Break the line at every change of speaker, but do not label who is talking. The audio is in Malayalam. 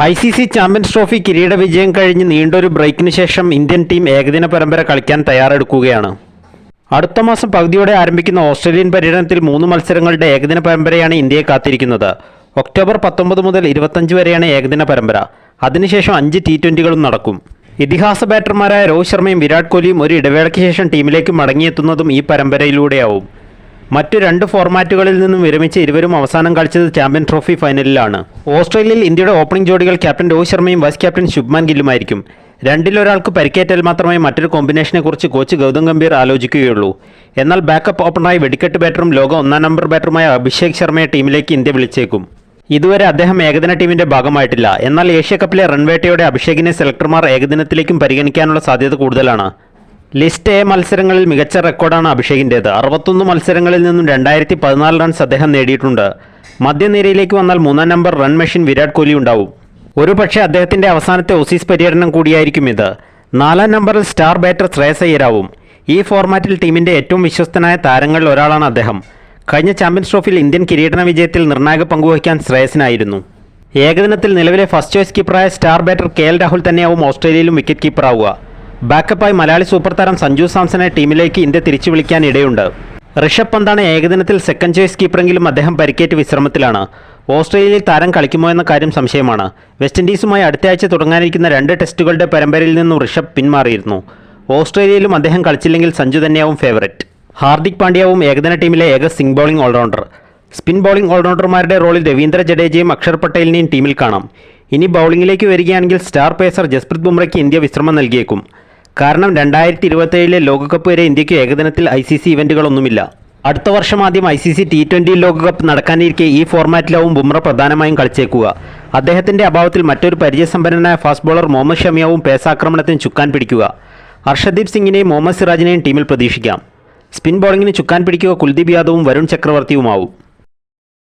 I C C Champions Trophy കിരീട വിജയം കഴിഞ്ഞ് നീണ്ടൊരു ബ്രേക്കിന് ശേഷം ഇന്ത്യൻ ടീം ഏകദിന പരമ്പര കളിക്കാൻ തയ്യാറെടുക്കുകയാണ്. അടുത്ത മാസം പകുതിയോടെ ആരംഭിക്കുന്ന ഓസ്ട്രേലിയൻ പര്യടനത്തിൽ മൂന്ന് മത്സരങ്ങളുടെ ഏകദിന പരമ്പരയാണ് ഇന്ത്യയെ കാത്തിരിക്കുന്നത്. ഒക്ടോബർ പത്തൊമ്പത് മുതൽ ഇരുപത്തഞ്ച് വരെയാണ് ഏകദിന പരമ്പര. അതിനുശേഷം അഞ്ച് ടി ട്വന്റികളും നടക്കും. ഇതിഹാസ ബാറ്റർമാരായ രോഹിത് ശർമ്മയും വിരാട് കോഹ്ലിയും ഒരു ഇടവേളയ്ക്ക് ശേഷം ടീമിലേക്ക് മടങ്ങിയെത്തുന്നതും ഈ പരമ്പരയിലൂടെയാവും. മറ്റു രണ്ട് ഫോർമാറ്റുകളിൽ നിന്നും വിരമിച്ച് ഇരുവരും അവസാനം കളിച്ചത് ചാമ്പ്യൻ ട്രോഫി ഫൈനലിലാണ്. ഓസ്ട്രേലിയയിൽ ഇന്ത്യയുടെ ഓപ്പണിംഗ് ജോഡികൾ ക്യാപ്റ്റൻ രോഹിത് ശർമ്മയും വൈസ് ക്യാപ്റ്റൻ ശുഭ്മാൻ ഗില്ലുമായിരിക്കും. രണ്ടിലൊരാൾക്ക് പരിക്കേറ്റാൽ മാത്രമേ മറ്റൊരു കോമ്പിനേഷനെക്കുറിച്ച് കോച്ച് ഗൗതം ഗംഭീർ ആലോചിക്കുകയുള്ളൂ. എന്നാൽ ബാക്കപ്പ് ഓപ്പണറായി വെടിക്കെട്ട് ബാറ്ററും ലോക ഒന്നാം നമ്പർ ബാറ്ററുമായ അഭിഷേക് ശർമ്മയെ ടീമിലേക്ക് ഇന്ത്യ വിളിച്ചേക്കും. ഇതുവരെ അദ്ദേഹം ഏകദിന ടീമിന്റെ ഭാഗമായിട്ടില്ല. എന്നാൽ ഏഷ്യ കപ്പിലെ റൺവേട്ടയോടെ അഭിഷേകിനെ സെലക്ടർമാർ ഏകദിനത്തിലേക്കും പരിഗണിക്കാനുള്ള സാധ്യത കൂടുതലാണ്. ലിസ്റ്റ് എ മത്സരങ്ങളിൽ മികച്ച റെക്കോർഡാണ് അഭിഷേകിന്റേത് അറുപത്തൊന്ന് മത്സരങ്ങളിൽ നിന്നും രണ്ടായിരത്തി പതിനാല് റൺസ് അദ്ദേഹം നേടിയിട്ടുണ്ട്. മധ്യനിരയിലേക്ക് വന്നാൽ മൂന്നാം number run machine Virat Kohli ഉണ്ടാവും. ഒരുപക്ഷെ അദ്ദേഹത്തിന്റെ അവസാനത്തെ ഓസീസ് പര്യടനം കൂടിയായിരിക്കും ഇത്. നാലാം നമ്പറിൽ സ്റ്റാർ ബാറ്റർ ശ്രേയസ് അയ്യരാവും. ഈ ഫോർമാറ്റിൽ ടീമിന്റെ ഏറ്റവും വിശ്വസ്തനായ താരങ്ങളിൽ ഒരാളാണ് അദ്ദേഹം. കഴിഞ്ഞ ചാമ്പ്യൻസ് ട്രോഫിയിൽ ഇന്ത്യൻ കിരീടന വിജയത്തിൽ നിർണായക പങ്കുവഹിക്കാൻ ശ്രേയസിനായിരുന്നു. ഏകദിനത്തിൽ നിലവിലെ first choice കീപ്പറായ star batter K L Rahul തന്നെയാവും ഓസ്ട്രേലിയയിലും വിക്കറ്റ് കീപ്പറാവുക. ബാക്കപ്പായി മലയാളി സൂപ്പർ താരം സഞ്ജു സാംസനെ ടീമിലേക്ക് ഇന്ത്യ തിരിച്ചു വിളിക്കാൻ ഇടയുണ്ട്. ഋഷഭ് പന്താണ് ഏകദിനത്തിൽ സെക്കൻഡ് ചോയ്സ് കീപ്പറെങ്കിലും അദ്ദേഹം പരിക്കേറ്റ് വിശ്രമത്തിലാണ്. ഓസ്ട്രേലിയയിൽ താരം കളിക്കുമോ എന്ന കാര്യം സംശയമാണ്. വെസ്റ്റ് ഇൻഡീസുമായി അടുത്ത ആഴ്ച തുടങ്ങാനിരിക്കുന്ന രണ്ട് ടെസ്റ്റുകളുടെ പരമ്പരയിൽ നിന്നും ഋഷഭ് പിന്മാറിയിരുന്നു. ഓസ്ട്രേലിയയിലും അദ്ദേഹം കളിച്ചില്ലെങ്കിൽ സഞ്ജു തന്നെയാവും ഫേവററ്റ് ഹാർദിക് പാണ്ഡ്യാവും ഏകദിന ടീമിലെ ഏക seam bowling all rounder spin bowling ഓൾറൗണ്ടർമാരുടെ റോളിൽ രവീന്ദ്ര ജഡേജയും അക്ഷർ പട്ടേലിനെയും ടീമിൽ കാണാം. ഇനി ബൗളിംഗിലേക്ക് വരികയാണെങ്കിൽ സ്റ്റാർ പേസർ ജസ്പ്രീത് ബുംറയ്ക്ക് ഇന്ത്യ വിശ്രമം നൽകിയേക്കും. കാരണം രണ്ടായിരത്തി ഇരുപത്തേഴിലെ ലോകകപ്പ് വരെ ഇന്ത്യയ്ക്ക് ഏകദിനത്തിൽ ഐ സി സി ഇവന്റുകളൊന്നുമില്ല. അടുത്ത വർഷം ആദ്യം I C C T twenty ലോകകപ്പ് നടക്കാനിരിക്കെ ഈ ഫോർമാറ്റിലാവും ബുംറ പ്രധാനമായും കളിച്ചേക്കുക. അദ്ദേഹത്തിന്റെ അഭാവത്തിൽ മറ്റൊരു പരിചയസമ്പന്നനായ ഫാസ്റ്റ് ബോളർ മുഹമ്മദ് ഷമിയാവും പേസാക്രമണത്തിന് ചുക്കാൻ പിടിക്കുക. ഹർഷദീപ് സിംഗിനെയും മുഹമ്മദ് സിറാജിനെയും ടീമിൽ പ്രതീക്ഷിക്കാം. സ്പിൻ ബോളിങ്ങിന് ചുക്കാൻ പിടിക്കുക കുൽദീപ് യാദവും വരുൺ ചക്രവർത്തിയുമാവും.